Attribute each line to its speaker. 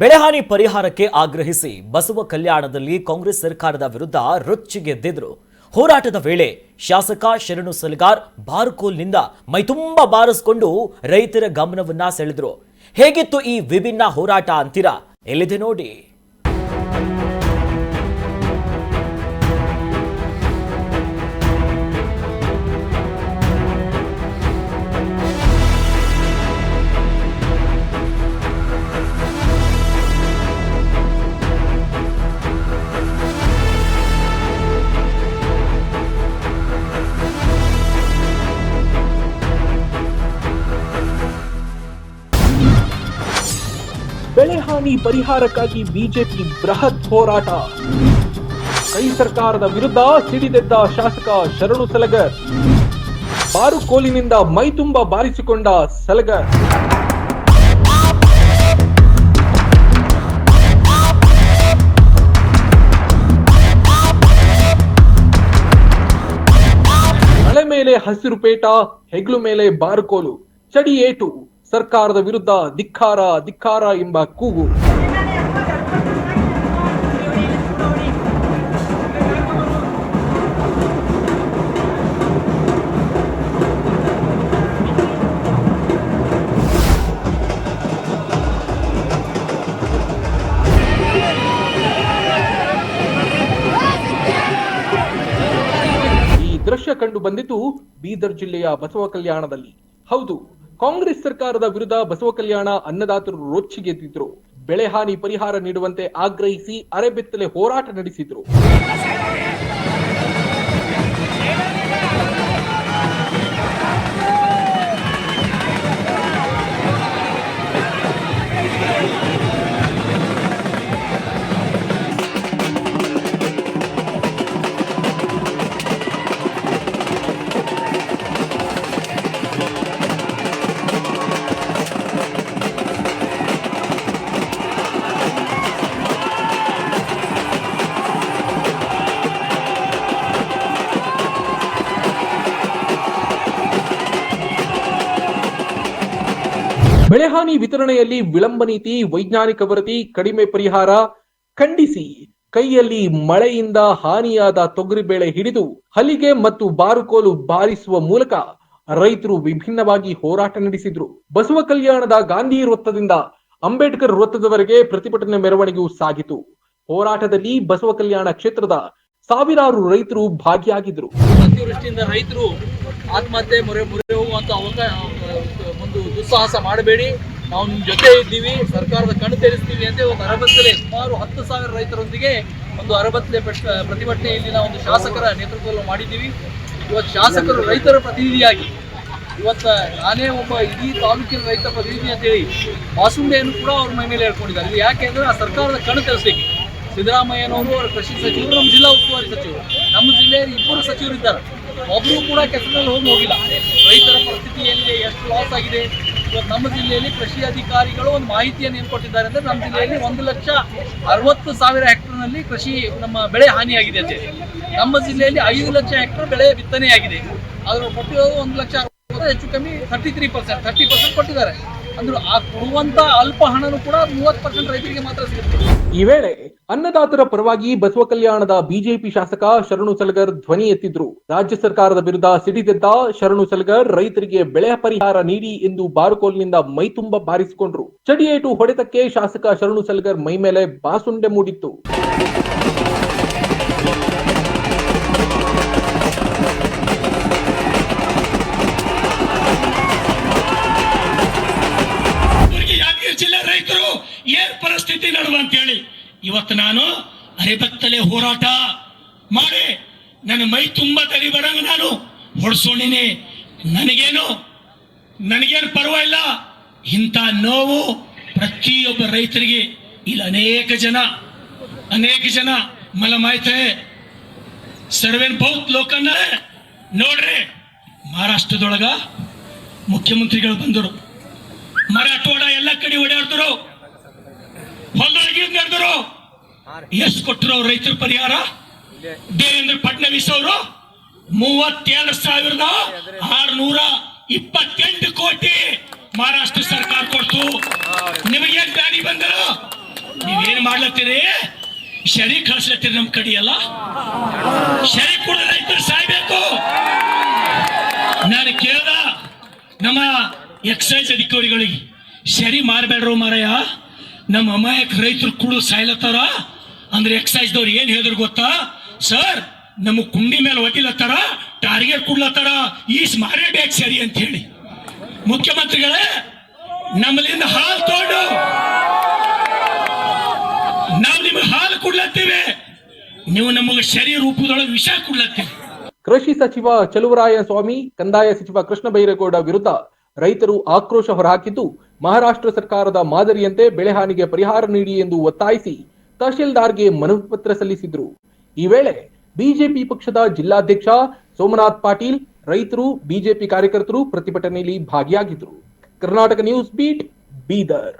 Speaker 1: ಬೆಳೆಹಾನಿ ಪರಿಹಾರಕ್ಕೆ ಆಗ್ರಹಿಸಿ ಬಸವ ಕಲ್ಯಾಣದಲ್ಲಿ ಕಾಂಗ್ರೆಸ್ ಸರ್ಕಾರದ ವಿರುದ್ಧ ರೊಚ್ಚಿಗೆದ್ದಿದ್ರು ಹೋರಾಟದ ವೇಳೆ ಶಾಸಕ ಶರಣು ಸಲಗಾರ್ ಬಾರ್ಕೋಲ್ನಿಂದ ಮೈತುಂಬ ಬಾರಿಸಿಕೊಂಡು ರೈತರ ಗಮನವನ್ನ ಸೆಳೆದ್ರು. ಹೇಗಿತ್ತು ಈ ವಿಭಿನ್ನ ಹೋರಾಟ ಅಂತೀರಾ? ಎಲ್ಲಿದೆ ನೋಡಿ.
Speaker 2: ಹಾನಿ ಪರಿಹಾರಕ್ಕಾಗಿ ಬಿಜೆಪಿ ಬೃಹತ್ ಹೋರಾಟ. ಕೈ ಸರ್ಕಾರದ ವಿರುದ್ಧ ಸಿಡಿದೆದ್ದ ಶಾಸಕ ಶರಣು ಸಲಗರ್. ಬಾರುಕೋಲಿನಿಂದ ಮೈತುಂಬ ಬಾರಿಸಿಕೊಂಡ ಸಲಗರ್. ಮೇಲೆ ಹಸಿರು ಪೇಟ, ಹೆಗ್ಲು ಮೇಲೆ ಬಾರುಕೋಲು ಚಡಿ ಏಟು. ಸರ್ಕಾರದ ವಿರುದ್ಧ ಧಿಕ್ಕಾರ ಧಿಕ್ಕಾರ ಎಂಬ ಕೂಗು. ದೃಶ್ಯ ಕಂಡು ಬಂದಿತು ಬೀದರ್ ಜಿಲ್ಲೆಯ ಬಸವ ಕಲ್ಯಾಣದಲ್ಲಿ. ಹೌದು ಕಾಂಗ್ರೆಸ್ ಸರ್ಕಾರದ ವಿರುದ್ಧ ಬಸವ ಕಲ್ಯಾಣ ಅನ್ನದಾತರು ರೊಚ್ಚಿಗೆದ್ದಿದ್ರು ಬೆಳೆ ಹಾನಿ ಪರಿಹಾರ ನೀಡುವಂತೆ ಆಗ್ರಹಿಸಿ ಅರೆಬೆತ್ತಲೆ ಹೋರಾಟ ನಡೆಸಿದ್ರು. ಬೆಳೆಹಾನಿ ವಿತರಣೆಯಲ್ಲಿ ವಿಳಂಬ ನೀತಿ, ವೈಜ್ಞಾನಿಕ ವರದಿ, ಕಡಿಮೆ ಪರಿಹಾರ, ಖಂಡಿಸಿ. ಕೈಯಲ್ಲಿ ಮಳೆಯಿಂದ ಹಾನಿಯಾದ ತೊಗರಿಬೇಳೆ ಹಿಡಿದು ಹಲಿಗೆ ಮತ್ತು ಬಾರುಕೋಲು ಬಾರಿಸುವ ಮೂಲಕ ರೈತರು ವಿಭಿನ್ನವಾಗಿ ಹೋರಾಟ ನಡೆಸಿದ್ರು. ಬಸವ ಕಲ್ಯಾಣದ ಗಾಂಧಿ ವೃತ್ತದಿಂದ ಅಂಬೇಡ್ಕರ್ ವೃತ್ತದವರೆಗೆ ಪ್ರತಿಭಟನೆ ಮೆರವಣಿಗೆಯು ಸಾಗಿತು. ಹೋರಾಟದಲ್ಲಿ ಬಸವ ಕಲ್ಯಾಣ ಕ್ಷೇತ್ರದ ಸಾವಿರಾರು ರೈತರು ಭಾಗಿಯಾಗಿದ್ರು.
Speaker 3: ಅತಿವೃಷ್ಟಿಯಿಂದ ರೈತರು ಆತ್ಮಹತ್ಯೆ ಮೊರೆ ಮೊರೆ ಹೋಗುವಂತ ಒಂದು ದುಸ್ಸಾಹಸ ಮಾಡಬೇಡಿ. ನಾವು ನಿಮ್ಮ ಜೊತೆ ಇದ್ದೀವಿ. ಸರ್ಕಾರದ ಕಣ್ಣು ತೆರೆಸ್ತೀವಿ ಅಂತ ಒಂದು ಅರಬತ್ತಲೆ, ಸುಮಾರು ಹತ್ತು ಸಾವಿರ ರೈತರೊಂದಿಗೆ ಒಂದು ಅರಬತ್ತಲೆ ಪ್ರತಿಭಟನೆ ಇಲ್ಲಿನ ಒಂದು ಶಾಸಕರ ನೇತೃತ್ವದಲ್ಲಿ ಮಾಡಿದ್ದೀವಿ. ಇವತ್ತು ಶಾಸಕರು ರೈತರ ಪ್ರತಿನಿಧಿಯಾಗಿ, ಇವತ್ತು ನಾನೇ ಒಬ್ಬ ಇಡೀ ತಾಲೂಕಿನ ರೈತ ಪ್ರತಿನಿಧಿ ಅಂತೇಳಿ ಬಾಸುಂಡೆಯನ್ನು ಕೂಡ ಅವ್ರ ಮೈ ಮೇಲೆ ಹೇಳ್ಕೊಂಡಿದ್ದಾರೆ. ಇದು ಯಾಕೆ ಅಂದರೆ ಆ ಸರ್ಕಾರದ ಕಣ್ಣು ತೆರೆಸ್ಲಿಕ್ಕೆ. ಸಿದ್ದರಾಮಯ್ಯನವರು, ಅವರ ಕೃಷಿ ಸಚಿವರು, ನಮ್ಮ ಜಿಲ್ಲಾ ಉಸ್ತುವಾರಿ ಸಚಿವರು, ನಮ್ಮ ಜಿಲ್ಲೆಯಲ್ಲಿ ಇಬ್ಬರು ಸಚಿವರು ಇದ್ದಾರೆ ಒಬ್ಬರು ಕೂಡ ಕೆಲಸದಲ್ಲಿ ಹೋಗಿ ಹೋಗಿಲ್ಲ. ರೈತರ ಪರಿಸ್ಥಿತಿ ಏನಿದೆ ಎಷ್ಟು ಲಾಸ್ ಆಗಿದೆ? ಇವತ್ತು ನಮ್ಮ ಜಿಲ್ಲೆಯಲ್ಲಿ ಕೃಷಿ ಅಧಿಕಾರಿಗಳು ಒಂದು ಮಾಹಿತಿಯನ್ನು ಏನು ಕೊಟ್ಟಿದ್ದಾರೆ ಅಂದರೆ ನಮ್ಮ ಜಿಲ್ಲೆಯಲ್ಲಿ ಒಂದು ಲಕ್ಷ ಅರವತ್ತು ಸಾವಿರ ಹೆಕ್ಟರ್ನಲ್ಲಿ ಕೃಷಿ ನಮ್ಮ ಬೆಳೆ ಹಾನಿಯಾಗಿದೆ ಅಂತ ನಮ್ಮ ಜಿಲ್ಲೆಯಲ್ಲಿ ಐದು ಲಕ್ಷ ಹೆಕ್ಟರ್ ಬೆಳೆ ಬಿತ್ತನೆಯಾಗಿದೆ. ಅದರ ಕೊಟ್ಟಿರೋದು ಒಂದು ಲಕ್ಷ ಹೆಚ್ಚು ಕಮ್ಮಿ thirty three percent thirty percent ಕೊಟ್ಟಿದ್ದಾರೆ. ಅಂದ್ರೆ ಆ ಕೊಡುವಂತ ಅಲ್ಪ ಹಣನು ಕೂಡ ಮೂವತ್ತು ಪರ್ಸೆಂಟ್ ರೈತರಿಗೆ ಮಾತ್ರ ಸಿಗುತ್ತೆ.
Speaker 2: ಈ ವೇಳೆ ಅನ್ನದಾತರ ಪರವಾಗಿ ಬಸವ ಕಲ್ಯಾಣದ ಬಿಜೆಪಿ ಶಾಸಕ ಶರಣು ಸಲಗರ್ ಧ್ವನಿ ಎತ್ತಿದ್ರು. ರಾಜ್ಯ ಸರ್ಕಾರದ ವಿರುದ್ಧ ಸಿಡಿದೆದ್ದ ಶರಣು ಸಲಗರ್ ರೈತರಿಗೆ ಬೆಳೆ ಪರಿಹಾರ ನೀಡಿ ಎಂದು ಬಾರುಕೋಲ್ನಿಂದ ಮೈತುಂಬ ಬಾರಿಸಿಕೊಂಡ್ರು. ಚಡಿಯೇಟು ಹೊಡೆತಕ್ಕೆ ಶಾಸಕ ಶರಣು ಸಲಗರ್ ಮೈ ಮೇಲೆ ಬಾಸುಂಡೆ ಮೂಡಿತ್ತು.
Speaker 4: ಪರಿಸ್ಥಿತಿ ನಡುವ ಅಂತೇಳಿ. ಇವತ್ತು ನಾನು ಅರೆಬತ್ತಲೆ ಹೋರಾಟ ಮಾಡಿ ನನ್ನ ಮೈ ತುಂಬ ಬರಂಗ ನಾನು ಹೊಡ್ಸೋಣಿನಿ. ನನಗೇನು ನನಗೇನು ಪರವಾಗಿಲ್ಲ. ಇಂಥ ನೋವು ಪ್ರತಿಯೊಬ್ಬ ರೈತರಿಗೆ ಇಲ್ಲಿ, ಅನೇಕ ಜನ ಅನೇಕ ಜನ. ಮಲ ಮಾಹಿತಿ ಸರ್ವೇನ್ ಬಹುತ್ ಲೋಕನ್ನ ನೋಡ್ರಿ, ಮಹಾರಾಷ್ಟ್ರದೊಳಗ ಮುಖ್ಯಮಂತ್ರಿಗಳು ಬಂದರು. ಮರಾಠವಾಡ ಎಲ್ಲ ಕಡೆ ಓಡಾಡ್ತರು ಹೊಲದೊಳಗೆ ನಡೆದ್ರು ಎಷ್ಟು ಕೊಟ್ಟರು ಅವ್ರು ರೈತರ ಪರಿಹಾರ? ದೇವೇಂದ್ರ ಫಡ್ನವೀಸ್ ಅವರು? ಮೂವತ್ತೆರಡು ಸಾವಿರದ ಆರ್ನೂರ ಇಪ್ಪತ್ತೆಂಟು ಕೋಟಿ ಮಹಾರಾಷ್ಟ್ರ ಸರ್ಕಾರ ಕೊಡ್ತು. ನಿಮಗೆ ಗಾಡಿ ಬಂದರು ನೀವೇನ್ ಮಾಡ್ಲತ್ತೀರಿ? ಶರಿ ಕಳ್ಸ್ಲತ್ತೀರಿ ನಮ್ ಕಡೆ ಎಲ್ಲ? ಶರಿ ಕೂಡ ರೈತರು ಸಾಯ್ಬೇಕು. ನಾನು ಕೇಳ್ದ ನಮ್ಮ ಎಕ್ಸೈಸ್ ಅಧಿಕಾರಿಗಳಿಗೆ ಶರಿ ಮಾರಬೇಡ್ರು ಮಾರಯ್ಯ ನಮ್ಮ ಅಮಾಯಕ ರೈತರು ಕೂಡ ಸಾಯ್ಲತ್ತಾರ? ಅಂದ್ರೆ ಎಕ್ಸೈಸ್ದವ್ರು ಏನ್ ಹೇಳಿದ್ರು ಗೊತ್ತಾ? ಸರ್, ನಮ್ಮ ಕುಂಡಿ ಮೇಲೆ ಒಟ್ಟಿಲತ್ತಾರ ಟಾರ್ಗೆಟ್ ಕೊಡ್ಲತ್ತಾರ ಈಸ್ ಮಾರೇಬೇಕು ಸರಿ ಅಂತ ಹೇಳಿ. ಮುಖ್ಯಮಂತ್ರಿಗಳೇ, ನಮ್ಮಲ್ಲಿಂದ ಹಾಲು ತಗೊಂಡು. ನಾವು ನಿಮಗೆ ಹಾಲು ಕೊಡ್ಲತ್ತೀವಿ. ನೀವು ನಮಗೆ ಶರೀರ ರೂಪದೊಳಗೆ ವಿಷ ಕೊಡ್ಲತ್ತೀವಿ
Speaker 2: ಕೃಷಿ ಸಚಿವ ಚಲುವರಾಯ ಸ್ವಾಮಿ ಕಂದಾಯ ಸಚಿವ ಕೃಷ್ಣ ಬೈರೇಗೌಡ ವಿರುದ್ಧ ರೈತರು ಆಕ್ರೋಶ ಹೊರಹಾಕಿದ್ದು ಮಹಾರಾಷ್ಟ್ರ ಸರ್ಕಾರದ ಮಾದರಿಯಂತೆ ಬೆಳೆ ಹಾನಿಗೆ ಪರಿಹಾರ ನೀಡಿ ಎಂದು ಒತ್ತಾಯಿಸಿ ತಹಶೀಲ್ದಾರ್ಗೆ ಮನವಿ ಪತ್ರ ಸಲ್ಲಿಸಿದ್ರು. ಈ ವೇಳೆ ಬಿಜೆಪಿ ಪಕ್ಷದ ಜಿಲ್ಲಾಧ್ಯಕ್ಷ ಸೋಮನಾಥ್ ಪಾಟೀಲ್ ರೈತರು, ಬಿಜೆಪಿ ಕಾರ್ಯಕರ್ತರು ಪ್ರತಿಭಟನೆಯಲ್ಲಿ ಭಾಗಿಯಾಗಿದ್ದರು ಕರ್ನಾಟಕ ನ್ಯೂಸ್ ಬೀಟ್ ಬೀದರ್.